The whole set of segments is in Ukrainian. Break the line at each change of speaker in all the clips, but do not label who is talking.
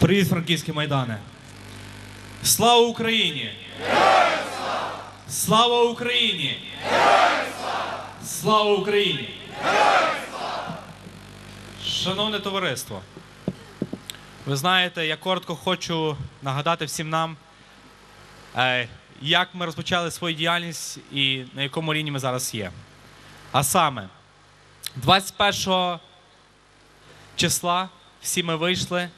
Привіт, франківські майдани. Слава Україні! Слава Україні! Слава Україні! Шановне товариство, ви знаєте, я коротко хочу нагадати всім нам, е, як ми розпочали свою діяльність і на якому рівні ми зараз є. А саме, 21 числа всі ми вийшли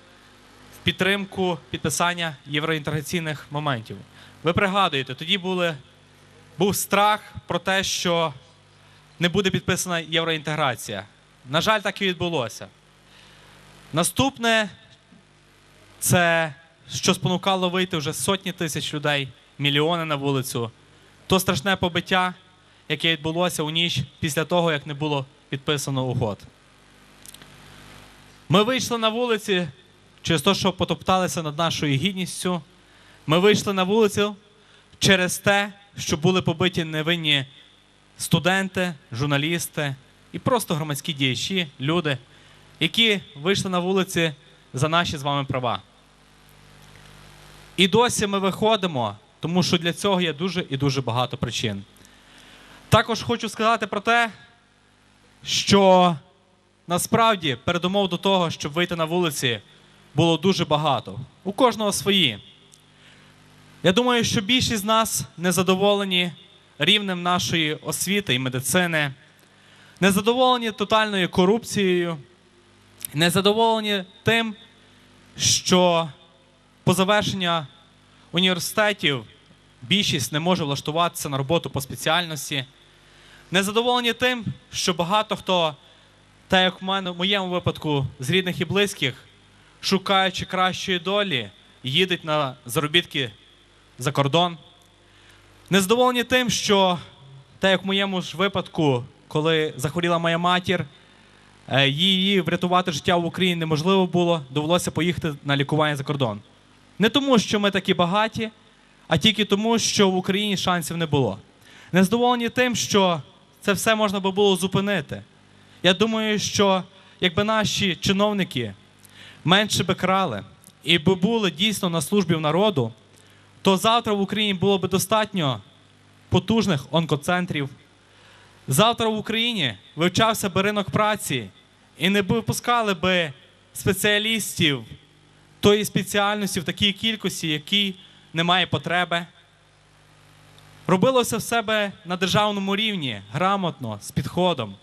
підтримку підписання євроінтеграційних моментів. Ви пригадуєте, тоді були, був страх про те, що не буде підписана євроінтеграція. На жаль, так і відбулося. Наступне це що спонукало вийти вже сотні тисяч людей, мільйони на вулицю. То страшне побиття, яке відбулося у ніч після того, як не було підписано угод. Ми вийшли на вулиці через те, що потопталися над нашою гідністю. Ми вийшли на вулицю через те, що були побиті невинні студенти, журналісти і просто громадські діячі, люди, які вийшли на вулиці за наші з вами права. І досі ми виходимо, тому що для цього є дуже і дуже багато причин. Також хочу сказати про те, що насправді передумов до того, щоб вийти на вулиці, було дуже багато. У кожного свої. Я думаю, що більшість з нас не задоволені рівнем нашої освіти і медицини, не задоволені тотальною корупцією, не задоволені тим, що по завершенню університетів більшість не може влаштуватися на роботу по спеціальності. Не задоволені тим, що багато хто, так як в мене в моєму випадку з рідних і близьких, шукаючи кращої долі, їдуть на заробітки за кордон. Незадоволені тим, що, так як в моєму ж випадку, коли захворіла моя матір, е, її врятувати життя в Україні неможливо було, довелося поїхати на лікування за кордон. Не тому, що ми такі багаті, а тільки тому, що в Україні шансів не було. Незадоволені тим, що це все можна би було зупинити. Я думаю, що якби наші чиновники менше би крали і би були дійсно на службі в народу, то завтра в Україні було б достатньо потужних онкоцентрів. Завтра в Україні вивчався би ринок праці і не випускали би спеціалістів тої спеціальності в такій кількості, якій немає потреби. Робилося в себе на державному рівні грамотно, з підходом.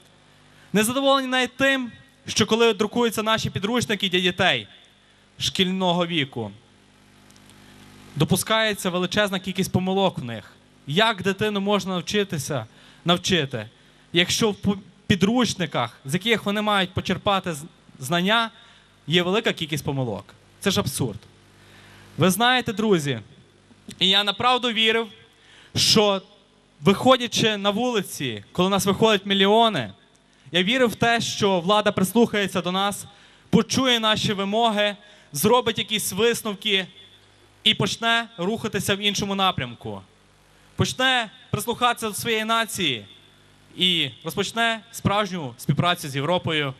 Незадоволені навіть тим, що коли друкуються наші підручники для дітей шкільного віку, допускається величезна кількість помилок в них. Як дитину можна навчитися навчити, якщо в підручниках, з яких вони мають почерпати знання, є велика кількість помилок. Це ж абсурд. Ви знаєте, друзі, і я направду вірив, що виходячи на вулиці, коли нас виходять мільйони, я вірив в те, що влада прислухається до нас, почує наші вимоги, зробить якісь висновки і почне рухатися в іншому напрямку. Почне прислухатися до своєї нації і розпочне справжню співпрацю з Європою.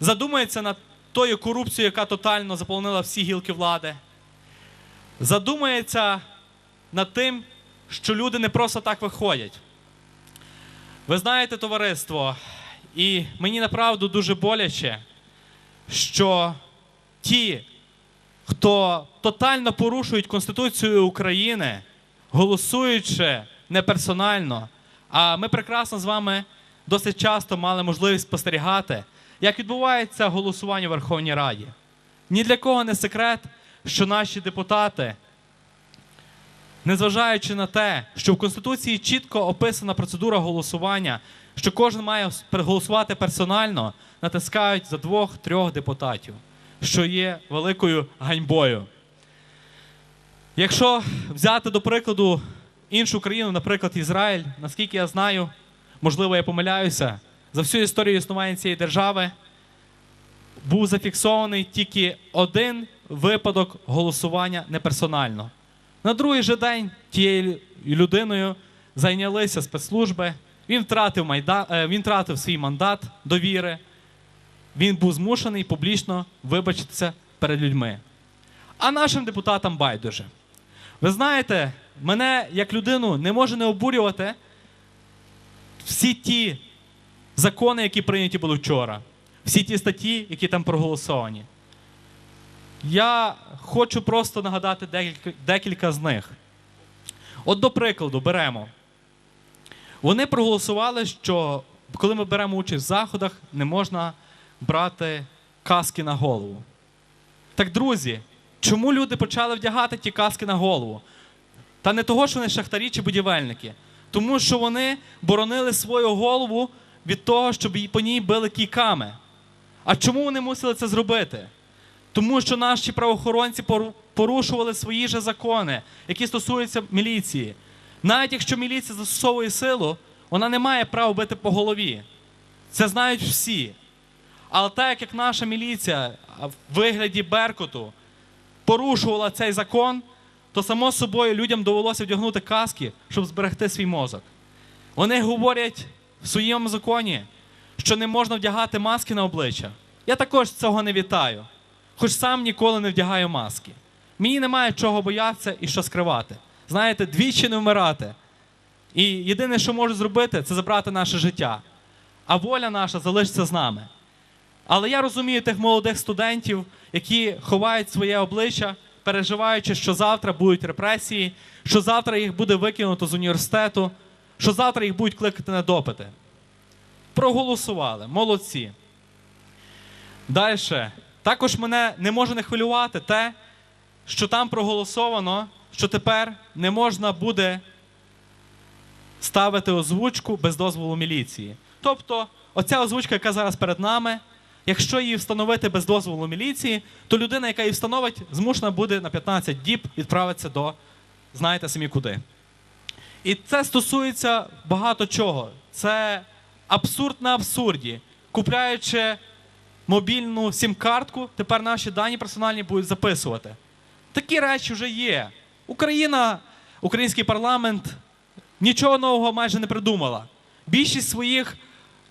Задумається над тою корупцією, яка тотально заполонила всі гілки влади. Задумається над тим, що люди не просто так виходять. Ви знаєте, товариство, і мені направду дуже боляче, що ті, хто тотально порушують Конституцію України, голосуючи не персонально, а ми прекрасно з вами досить часто мали можливість спостерігати, як відбувається голосування в Верховній Раді. Ні для кого не секрет, що наші депутати незважаючи на те, що в Конституції чітко описана процедура голосування, що кожен має голосувати персонально, натискають за двох-трьох депутатів, що є великою ганьбою. Якщо взяти до прикладу іншу країну, наприклад, Ізраїль, наскільки я знаю, можливо, я помиляюся, за всю історію існування цієї держави був зафіксований тільки один випадок голосування неперсонально. На другий же день тією людиною зайнялися спецслужби. Він втратив, майда... е, він втратив свій мандат довіри. Він був змушений публічно вибачитися перед людьми. А нашим депутатам байдуже. Ви знаєте, мене як людину не може не обурювати всі ті закони, які прийняті були вчора, всі ті статті, які там проголосовані. Я хочу просто нагадати декілька, декілька з них. От, до прикладу, беремо. Вони проголосували, що коли ми беремо участь в заходах, не можна брати каски на голову. Так, друзі, чому люди почали вдягати ті каски на голову? Та не того, що вони шахтарі чи будівельники. Тому що вони боронили свою голову від того, щоб по ній били кійками. А чому вони мусили це зробити? Тому що наші правоохоронці пору- порушували свої ж закони, які стосуються міліції. Навіть якщо міліція застосовує силу, вона не має права бити по голові. Це знають всі. Але так як наша міліція в вигляді Беркуту порушувала цей закон, то само собою людям довелося вдягнути каски, щоб зберегти свій мозок. Вони говорять в своєму законі, що не можна вдягати маски на обличчя. Я також цього не вітаю, хоч сам ніколи не вдягаю маски. Мені немає чого боятися і що скривати. Знаєте, двічі не вмирати. І єдине, що можу зробити, це забрати наше життя. А воля наша залишиться з нами. Але я розумію тих молодих студентів, які ховають своє обличчя, переживаючи, що завтра будуть репресії, що завтра їх буде викинуто з університету, що завтра їх будуть кликати на допити. Проголосували, молодці. Далі. Також мене не може не хвилювати те, що там проголосовано, що тепер не можна буде ставити озвучку без дозволу міліції. Тобто, оця озвучка, яка зараз перед нами, якщо її встановити без дозволу міліції, то людина, яка її встановить, змушена буде на 15 діб відправитися до знаєте самі куди. І це стосується багато чого. Це абсурд на абсурді. Купляючи мобільну сім-картку, тепер наші дані персональні будуть записувати. Такі речі вже є. Україна, український парламент нічого нового майже не придумала. Більшість своїх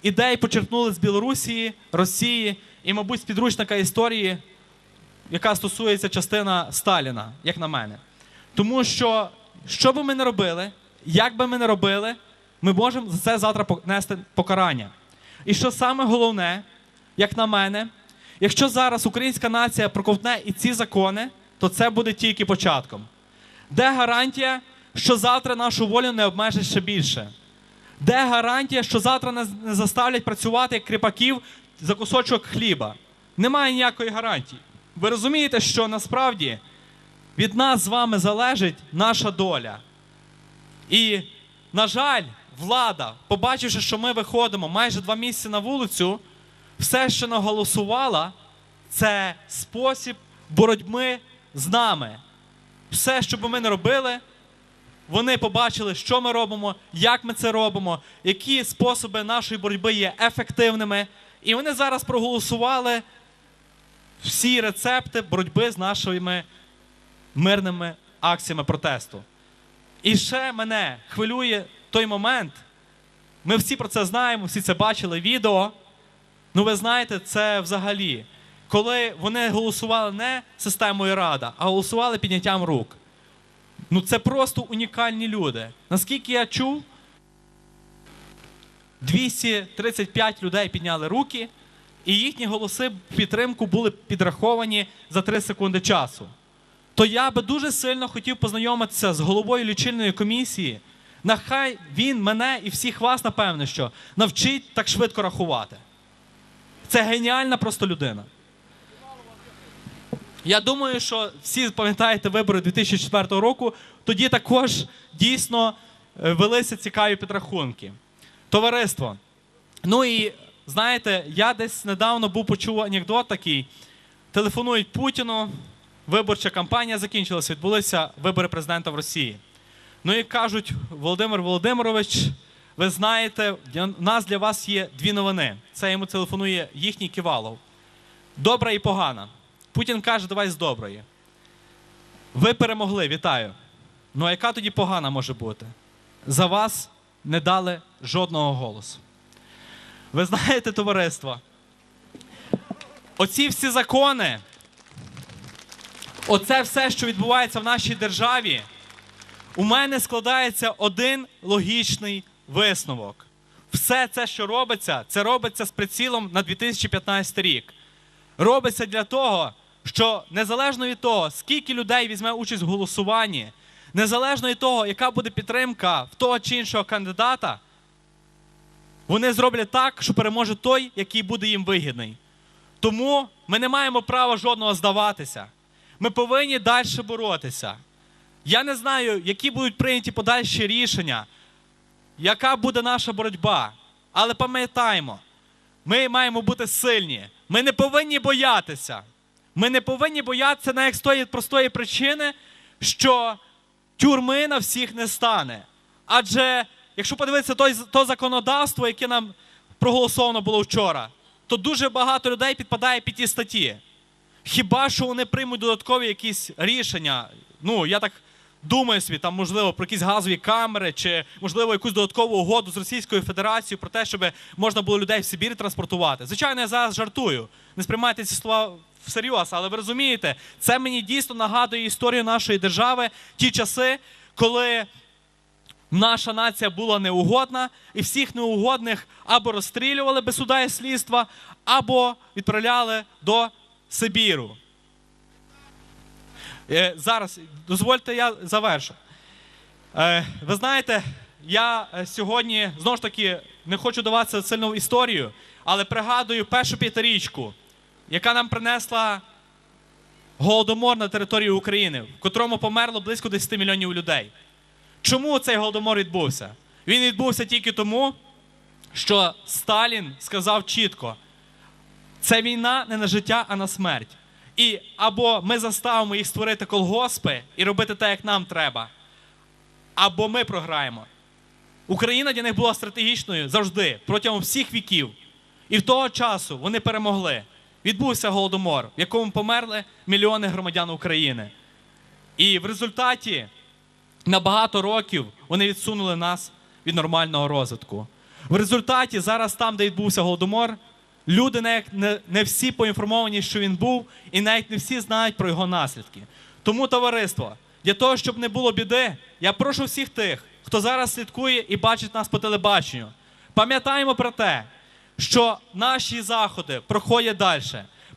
ідей почерпнули з Білорусі, Росії і, мабуть, з підручника історії, яка стосується частина Сталіна, як на мене. Тому що, що би ми не робили, як би ми не робили, ми можемо за це завтра понести покарання. І що саме головне, як на мене, якщо зараз українська нація проковтне і ці закони, то це буде тільки початком. Де гарантія, що завтра нашу волю не обмежить ще більше? Де гарантія, що завтра нас не заставлять працювати як кріпаків за кусочок хліба? Немає ніякої гарантії. Ви розумієте, що насправді від нас з вами залежить наша доля. І, на жаль, влада, побачивши, що ми виходимо майже два місяці на вулицю, все, що наголосувала, це спосіб боротьби з нами. Все, що би ми не робили, вони побачили, що ми робимо, як ми це робимо, які способи нашої боротьби є ефективними. І вони зараз проголосували всі рецепти боротьби з нашими мирними акціями протесту. І ще мене хвилює той момент. Ми всі про це знаємо, всі це бачили відео. Ну, ви знаєте, це взагалі, коли вони голосували не системою Рада, а голосували підняттям рук. Ну, це просто унікальні люди. Наскільки я чув, 235 людей підняли руки, і їхні голоси в підтримку були підраховані за 3 секунди часу. То я би дуже сильно хотів познайомитися з головою лічильної комісії. Нехай він мене і всіх вас, напевне, що навчить так швидко рахувати. Це геніальна просто людина. Я думаю, що всі пам'ятаєте вибори 2004 року. Тоді також дійсно е, велися цікаві підрахунки. Товариство. Ну і знаєте, я десь недавно був почув анекдот такий. Телефонують Путіну, виборча кампанія закінчилася, відбулися вибори президента в Росії. Ну і кажуть, Володимир Володимирович, ви знаєте, у нас для вас є дві новини. Це йому телефонує їхній Ківалов. Добра і погана. Путін каже, давай з доброї. Ви перемогли, вітаю. Ну а яка тоді погана може бути? За вас не дали жодного голосу. Ви знаєте, товариство, оці всі закони, оце все, що відбувається в нашій державі, у мене складається один логічний висновок. Все це, що робиться, це робиться з прицілом на 2015 рік. Робиться для того, що незалежно від того, скільки людей візьме участь в голосуванні, незалежно від того, яка буде підтримка в того чи іншого кандидата, вони зроблять так, що переможе той, який буде їм вигідний. Тому ми не маємо права жодного здаватися. Ми повинні далі боротися. Я не знаю, які будуть прийняті подальші рішення, яка буде наша боротьба. Але пам'ятаємо, ми маємо бути сильні. Ми не повинні боятися. Ми не повинні боятися навіть з тої простої причини, що тюрми на всіх не стане. Адже якщо подивитися той, то законодавство, яке нам проголосовано було вчора, то дуже багато людей підпадає під ті статті. Хіба що вони приймуть додаткові якісь рішення? Ну, я так думаю собі, там, можливо, про якісь газові камери, чи, можливо, якусь додаткову угоду з Російською Федерацією про те, щоб можна було людей в Сибір транспортувати. Звичайно, я зараз жартую. Не сприймайте ці слова всерйоз, але ви розумієте, це мені дійсно нагадує історію нашої держави, ті часи, коли наша нація була неугодна, і всіх неугодних або розстрілювали без суда і слідства, або відправляли до Сибіру. Е, зараз дозвольте, я завершу. Е, ви знаєте, я е, сьогодні знову ж таки не хочу даватися сильну історію, але пригадую першу п'ятирічку, яка нам принесла голодомор на території України, в котрому померло близько 10 мільйонів людей. Чому цей голодомор відбувся? Він відбувся тільки тому, що Сталін сказав чітко: це війна не на життя, а на смерть. І або ми заставимо їх створити колгоспи і робити те, як нам треба, або ми програємо. Україна для них була стратегічною завжди, протягом всіх віків. І в того часу вони перемогли. Відбувся голодомор, в якому померли мільйони громадян України. І в результаті на багато років вони відсунули нас від нормального розвитку. В результаті зараз там, де відбувся голодомор, люди не, не, не всі поінформовані, що він був, і навіть не всі знають про його наслідки. Тому, товариство, для того, щоб не було біди, я прошу всіх тих, хто зараз слідкує і бачить нас по телебаченню, пам'ятаємо про те, що наші заходи проходять далі.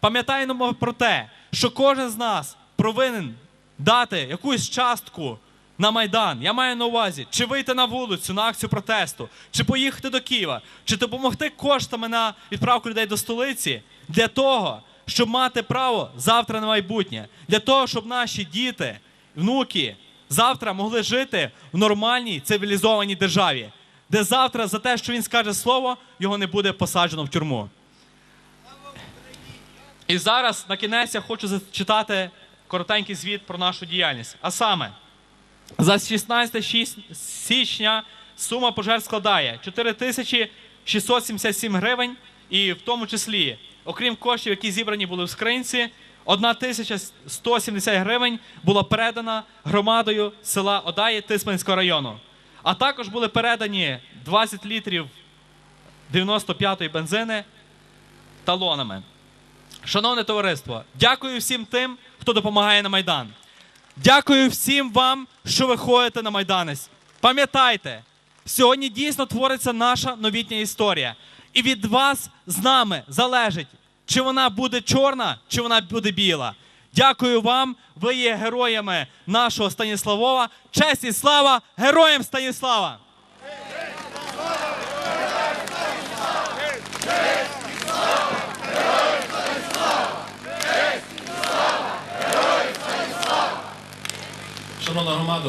Пам'ятаємо про те, що кожен з нас повинен дати якусь частку на Майдан. Я маю на увазі, чи вийти на вулицю на акцію протесту, чи поїхати до Києва, чи допомогти коштами на відправку людей до столиці для того, щоб мати право завтра на майбутнє, для того, щоб наші діти, внуки завтра могли жити в нормальній цивілізованій державі, де завтра за те, що він скаже слово, його не буде посаджено в тюрму. І зараз на кінець я хочу зачитати коротенький звіт про нашу діяльність. А саме, за 16 січня сума пожертв складає 4677 гривень, і в тому числі, окрім коштів, які зібрані були в скринці, 1170 гривень була передана громадою села Одаї Тисменського району. А також були передані 20 літрів 95-ї бензини талонами. Шановне товариство, дякую всім тим, хто допомагає на Майдан. Дякую всім вам, що ви ходите на Майданець. Пам'ятайте, сьогодні дійсно твориться наша новітня історія. І від вас з нами залежить, чи вона буде чорна, чи вона буде біла. Дякую вам. Ви є героями нашого Станіславова. Честь і слава героям Станіслава!
tornou normador.